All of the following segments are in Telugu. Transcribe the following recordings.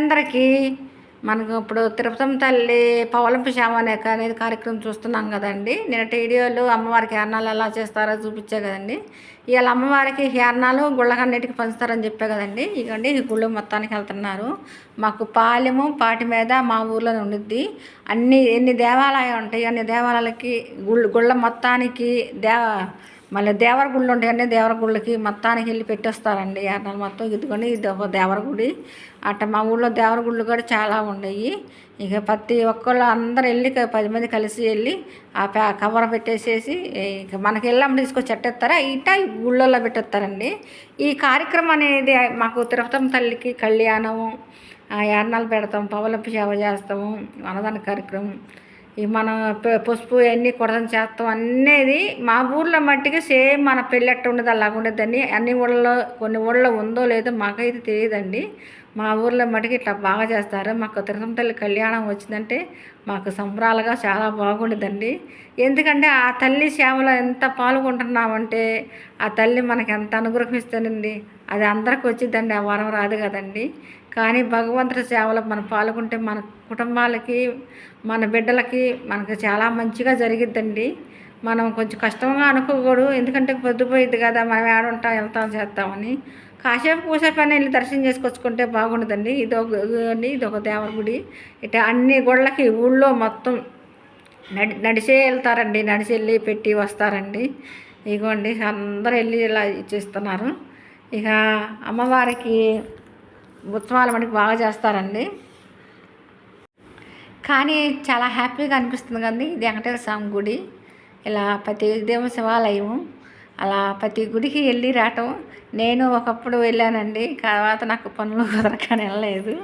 అందరికీ మనకు ఇప్పుడు తిరుపతం తల్లి పవలంపు శ్యామ అనే అనేది కార్యక్రమం చూస్తున్నాం కదండి. నేను వీడియోలు అమ్మవారికి హేరణాలు ఎలా చేస్తారో చూపించా కదండి. ఇవాళ అమ్మవారికి హేరణాలు గుళ్ళకన్నిటికి పంచుతారని చెప్పా కదండి. ఇకండి ఈ గుళ్ళు మొత్తానికి వెళ్తున్నారు. మాకు పాలెము పాటి మీద మా ఊర్లో ఉండిద్ది. అన్ని ఎన్ని దేవాలయాలు ఉంటాయి అన్ని దేవాలయాలకి గుళ్ళు గుళ్ళ మొత్తానికి దేవ మళ్ళీ దేవరగుళ్ళు ఉంటాయండి దేవరగుళ్ళకి మొత్తానికి వెళ్ళి పెట్టేస్తారండి. యాత్రలు మొత్తం ఇదిగొని ఇది దేవరగుడి. అట్ట మా ఊళ్ళో దేవరగుళ్ళు కూడా చాలా ఉన్నాయి. ఇక ప్రతి ఒక్కళ్ళు అందరు వెళ్ళి పది మంది కలిసి వెళ్ళి ఆ పే కవర్ పెట్టేసేసి ఇక మనకి వెళ్ళాము తీసుకొచ్చి చెట్టేస్తారా ఇట గుళ్ళల్లో పెట్టేస్తారండి. ఈ కార్యక్రమం అనేది మాకు తిరుపతం తల్లికి కళ్యాణము ఆ పెడతాం పవలపు సేవ చేస్తాము అన్నదాన కార్యక్రమం. మనం పసుపు అన్నీ కొడదని చేస్తాం. అనేది మా ఊర్లో మట్టికి సేమ్ మన పెళ్ళి ఎట్ట ఉండదు అలాగ ఉండదని అన్ని ఊళ్ళలో కొన్ని ఊళ్ళో ఉందో లేదో మాకైతే తెలియదండి. మా ఊర్లో మటుకు ఇట్లా బాగా చేస్తారు. మాకు తిరుపతి తల్లి కళ్యాణం వచ్చిందంటే మాకు సంబరాలుగా చాలా బాగుండదండి. ఎందుకంటే ఆ తల్లి సేవలో ఎంత పాల్గొంటున్నామంటే ఆ తల్లి మనకి ఎంత అనుగ్రహిస్తుందండి అది అందరికి వచ్చిందండి. ఆ వరం రాదు కదండి. కానీ భగవంతుడి సేవలో మనం పాల్గొంటే మన కుటుంబాలకి మన బిడ్డలకి మనకు చాలా మంచిగా జరిగిద్దండి. మనం కొంచెం కష్టంగా అనుకోకూడదు. ఎందుకంటే పొద్దుపోయిద్ది కదా మనం ఏడుంటాం వెళ్తాం చేస్తామని. కాసేపు కూసేపు అని వెళ్ళి దర్శనం చేసుకొచ్చుకుంటే బాగుండదండి. ఇది ఒక ఇది ఇది ఒక దేవర గుడి. ఇట్లా అన్ని గుళ్ళకి ఊళ్ళో మొత్తం నడి నడిచే వెళ్తారండి. నడిచి వెళ్ళి పెట్టి వస్తారండి. ఇగోండి అందరూ వెళ్ళి ఇలా ఇచ్చేస్తున్నారు. ఇక అమ్మవారికి ఉత్సవాలు మనకి బాగా చేస్తారండి. కానీ చాలా హ్యాపీగా అనిపిస్తుంది కదండి. ఇది వెంకటేశ్వర స్వామి గుడి. ఇలా ప్రతి దేవ శివాలయం అలా ప్రతి గుడికి వెళ్ళి రావటం. నేను ఒకప్పుడు వెళ్ళానండి. తర్వాత నాకు పనులు కుదరకని వెళ్ళలేదు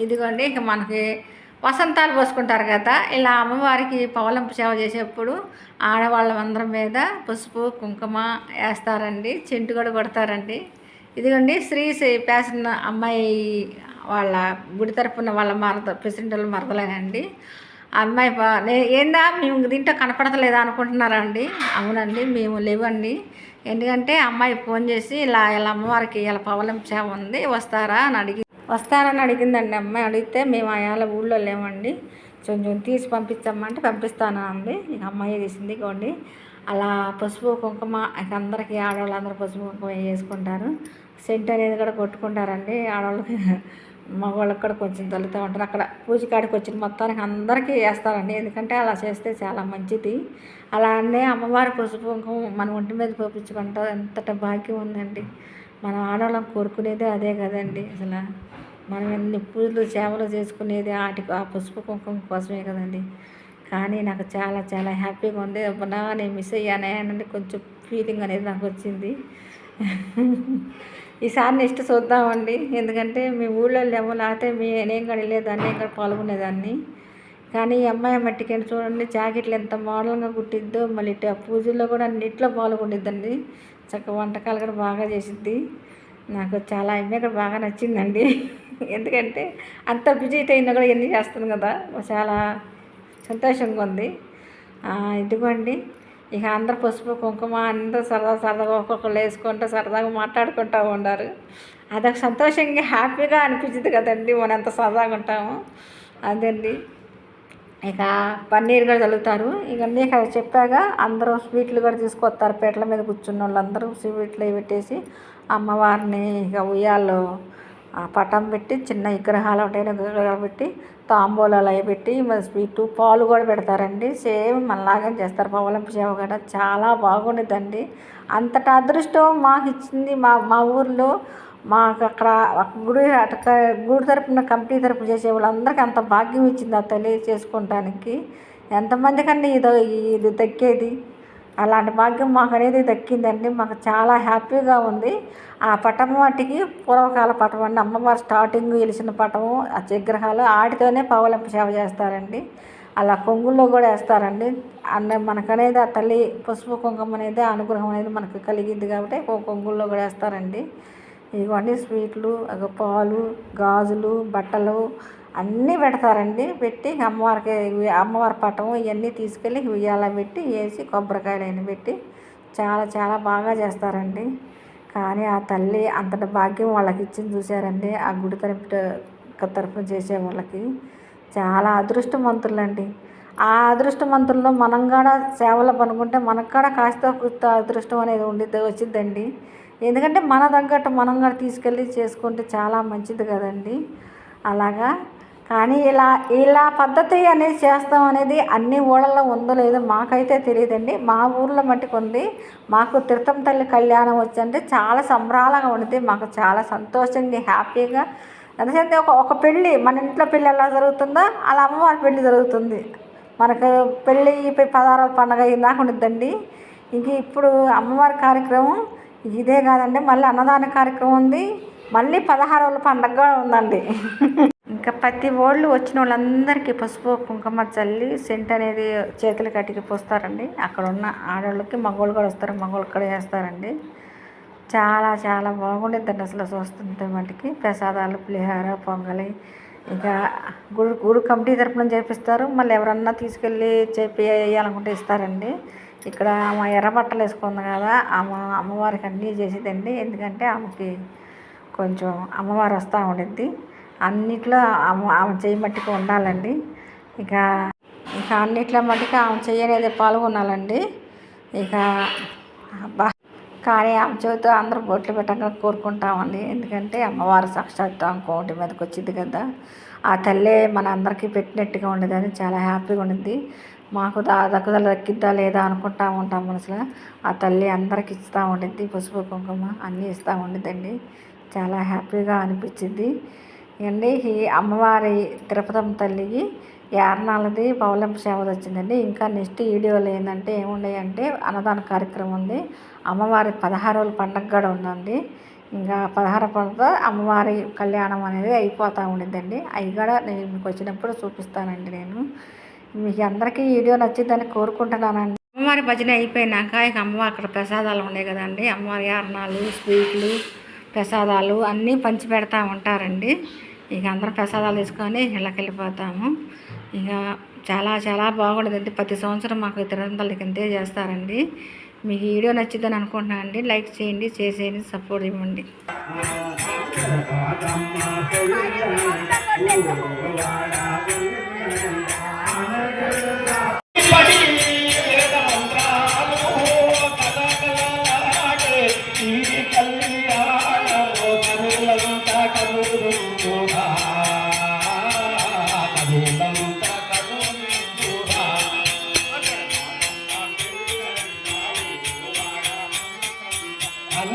ఇదిగోండి ఇక మనకి వసంతాలు పోసుకుంటారు కదా. ఇలా అమ్మవారికి పవలంపు సేవ చేసేప్పుడు ఆడవాళ్ళందరి మీద పసుపు కుంకుమ వేస్తారండి. చెంటు కొడతారండి. ఇదిగోండి శ్రీ శ్రీ పేసిన అమ్మాయి వాళ్ళ గుడి తరపున వాళ్ళ మరద ప్రెసిడెంట్ వాళ్ళ మరదలేనండి. ఆ అమ్మాయి ఏందా మేము దీంట్లో కనపడతలేదా అనుకుంటున్నారా అండి అవునండి మేము లేవండి. ఎందుకంటే అమ్మాయి ఫోన్ చేసి ఇలా ఇలా అమ్మవారికి ఇలా పవలం చేవ ఉంది వస్తారా? అని అడిగి వస్తారని అడిగిందండి అమ్మాయి. అడిగితే మేము అయాల ఊళ్ళో లేమండి కొంచెం తీసి పంపించమ్మంటే పంపిస్తాను అంది. అమ్మాయి తీసింది కొండి అలా పసుపు కుంకుమ అందరికీ ఆడవాళ్ళందరూ పసుపు కుంకుమ వేసుకుంటారు సెంట్ అనేది కూడా కొట్టుకుంటారండి. ఆడవాళ్ళకి మగవాళ్ళకి కూడా కొంచెం తల్లుతూ ఉంటారు. అక్కడ పూజ కాడికి వచ్చిన మొత్తానికి అందరికీ వేస్తారండి. ఎందుకంటే అలా చేస్తే చాలా మంచిది. అలానే అమ్మవారి పసుపు కుంకుమ మన ఒంటి మీద పోపించుకుంటాం ఎంతట భాగ్యం ఉందండి. మనం ఆడవాళ్ళం కోరుకునేదే అదే కదండి. అసలు మనం ఎన్ని పూజలు సేవలు చేసుకునేది వాటి ఆ పసుపు కుంకుమ కోసమే కదండి. కానీ నాకు చాలా చాలా హ్యాపీగా ఉంది. అబ్బనా నేను మిస్ అయ్యానే అని కొంచెం ఫీలింగ్ అనేది నాకు వచ్చింది. ఈసారి నెక్స్ట్ చూద్దామండి. ఎందుకంటే మీ ఊళ్ళో లేవు లేకపోతే మీ నేను కూడా వెళ్ళేదాన్ని ఇక్కడ పాల్గొనేదాన్ని. కానీ ఈ అమ్మాయి మట్టికండి చూడండి జాకెట్లు ఎంత మోడల్గా కుట్టిద్దో మళ్ళీ ఆ పూజల్లో కూడా అన్నిట్లో పాల్గొనిద్దండి. చక్కగా వంటకాలు కూడా బాగా చేసిద్ది. నాకు చాలా అమ్మాయి కూడా బాగా నచ్చిందండి. ఎందుకంటే అంత బిజీ అయినా కూడా ఎన్ని చేస్తాను కదా. చాలా సంతోషంగా ఉంది. ఇదిగోండి. ఇక అందరు పసుపు కుంకుమ అందరూ సరదా సరదాగా ఒక్కొక్కరు వేసుకుంటూ సరదాగా మాట్లాడుకుంటూ ఉండారు అదొక సంతోషంగా హ్యాపీగా అనిపించింది కదండి. మనం ఎంత సరదాగా ఉంటాము. అదండి. ఇక పన్నీర్ కూడా చల్లుతారు. ఇక ఇక చెప్పాక అందరూ స్వీట్లు కూడా తీసుకొస్తారు. పీటల మీద కూర్చున్న వాళ్ళందరూ స్వీట్లు పెట్టేసి అమ్మవారిని ఇక ఉయ్యాల్లో ఆ పటం పెట్టి చిన్న విగ్రహాలు ఉంటాయి విగ్రహాలు పెట్టి తాంబూలాలు అవి పెట్టి మరి స్వీటు పాలు కూడా పెడతారండి. సేమ్ మనలాగే చేస్తారు. పవలంపు సేవ కూడా చాలా బాగుండదండి అంతట అదృష్టం మాకు ఇచ్చింది మా మా ఊర్లో. మాకు అక్కడ గుడి అటక గుడి తరపున కంపెనీ తరపు చేసే వాళ్ళందరికీ అంత భాగ్యం ఇచ్చింది ఆ తల్లి చేసుకోవటానికి ఎంతమందికండి ఇది ఇది దక్కేది. అలాంటి భాగ్యం మాకు అనేది దక్కిందండి. మాకు చాలా హ్యాపీగా ఉంది. ఆ పటం వాటికి పూర్వకాల పటం అండి. అమ్మవారు స్టార్టింగ్ వెలిసిన పటము ఆ విగ్రహాలు వాటితోనే పవలంపు సేవ చేస్తారండి. అలా కొంగుల్లో కూడా వేస్తారండి. అన్న మనకనేది ఆ తల్లి పసుపు కుంకుమ అనేది అనుగ్రహం అనేది మనకు కలిగింది కాబట్టి ఓ కొంగుల్లో కూడా వేస్తారండి. ఇవన్నీ స్వీట్లు అగ పాలు గాజులు బట్టలు అన్నీ పెడతారండి. పెట్టి అమ్మవారికి అమ్మవారి పటం ఇవన్నీ తీసుకెళ్ళి ఉయ్యాల పెట్టి వేసి కొబ్బరికాయలు అయిన పెట్టి చాలా చాలా బాగా చేస్తారండి. కానీ ఆ తల్లి అంతటి భాగ్యం వాళ్ళకి ఇచ్చింది చూసారండి ఆ గుడి తరపు తరఫున చేసే వాళ్ళకి చాలా అదృష్టవంతులండి. ఆ అదృష్టవంతుల్లో మనం కూడా సేవలు పనుకుంటే మనకు కూడా కాస్త కొత్త అదృష్టం అనేది ఉండి వచ్చిందండి ఎందుకంటే మన తగ్గట్టు మనం కూడా తీసుకెళ్ళి చేసుకుంటే చాలా మంచిది కదండి. అలాగా కానీ ఇలా ఇలా పద్ధతి అనేది చేస్తాం అనేది అన్ని ఊళ్ళల్లో ఉందో లేదో మాకైతే తెలియదండి. మా ఊర్లో మట్టుకు ఉంది. మాకు తిరుతం తల్లి కళ్యాణం వచ్చంటే చాలా సంబరాలుగా ఉంది మాకు చాలా సంతోషంగా హ్యాపీగా. ఎందుకంటే ఒక ఒక పెళ్ళి మన ఇంట్లో పెళ్ళి ఎలా జరుగుతుందో అలా అమ్మవారి పెళ్ళి జరుగుతుంది. మనకు పెళ్ళి పదహారాల పండగ ఇందాక ఉండిద్దండి. ఇంక ఇప్పుడు అమ్మవారి కార్యక్రమం ఇదే కాదండి. మళ్ళీ అన్నదాన కార్యక్రమం ఉంది. మళ్ళీ పదహారు పండగ కూడా ఉందండి. ఇంకా ప్రతి వాళ్ళు వచ్చిన వాళ్ళందరికీ పసుపు కుంకుమ చల్లి సెంట్ అనేది చేతులు కట్టికి పోస్తారండి. అక్కడ ఉన్న ఆడవాళ్ళకి మగవాళ్ళు కూడా వస్తారు మగవాళ్ళు కూడా వేస్తారండి చాలా చాలా బాగుండిద్దండి అసలు చూస్తుంటే మటుకి. ప్రసాదాలు పులిహార పొంగలి ఇంకా గుడి గుడి కమిటీ తరపున చేపిస్తారు. మళ్ళీ ఎవరన్నా తీసుకెళ్ళి చెప్పి వేయాలనుకుంటే ఇస్తారండి. ఇక్కడ ఆమె ఎర్ర బట్టలు వేసుకుంది కదా ఆమె అమ్మవారికి అన్నీ చేసేదండి. ఎందుకంటే ఆమెకి కొంచెం అమ్మవారు వస్తూ ఉండిద్ది. అన్నిట్లో ఆమె చేయి మట్టుకు ఉండాలండి. ఇక ఇక అన్నిట్లో మట్టుకు ఆమె చేయనేది పాల్గొనాలండి. ఇక కానీ ఆమె చెబుతూ అందరూ బొట్లు పెట్టంగా కోరుకుంటామండి. ఎందుకంటే అమ్మవారు సాక్షాత్తు కోటి మీదకి వచ్చింది కదా. ఆ తల్లే మన అందరికీ పెట్టినట్టుగా ఉండేదని చాలా హ్యాపీగా ఉండింది. మాకు దక్కుదల దక్కిద్దా లేదా అనుకుంటా ఉంటాం మనసులో. ఆ తల్లి అందరికి ఇస్తూ ఉండిద్ది పసుపు కుంకుమ అన్నీ ఇస్తూ ఉండిద్దండి చాలా హ్యాపీగా అనిపించింది. అండి. ఈ అమ్మవారి తిరుపతమ్మ తల్లికి ఏర్నాలది పౌలంప సేవ వచ్చిందండి. ఇంకా నెక్స్ట్ వీడియోలో ఏంటంటే ఏమున్నాయి అంటే అన్నదాన కార్యక్రమం ఉంది. అమ్మవారి పదహారు రోజుల పండగ కూడా ఉందండి. ఇంకా పదహారు పండుగ అమ్మవారి కళ్యాణం అనేది అయిపోతూ ఉండిద్దండి. అవి కూడా నేను మీకు వచ్చినప్పుడు చూపిస్తానండి నేను. మీకు అందరికీ వీడియో నచ్చిందని కోరుకుంటున్నానండి. అమ్మవారి భజన అయిపోయినాక ఇక అమ్మవారి అక్కడ ప్రసాదాలు ఉన్నాయి కదండి. అమ్మవారి అన్నాలు స్వీట్లు ప్రసాదాలు అన్నీ పంచి పెడతా ఉంటారండి. ఇక అందరం ప్రసాదాలు తీసుకొని ఇళ్ళకి వెళ్ళిపోతాము. ఇక చాలా చాలా బాగుండదండి. ప్రతి సంవత్సరం మాకు తిరుపతికి ఇంతే చేస్తారండి. మీకు వీడియో నచ్చిందని అనుకుంటున్నాను అండి. లైక్ చేయండి చేసేయండి సపోర్ట్ ఇవ్వండి.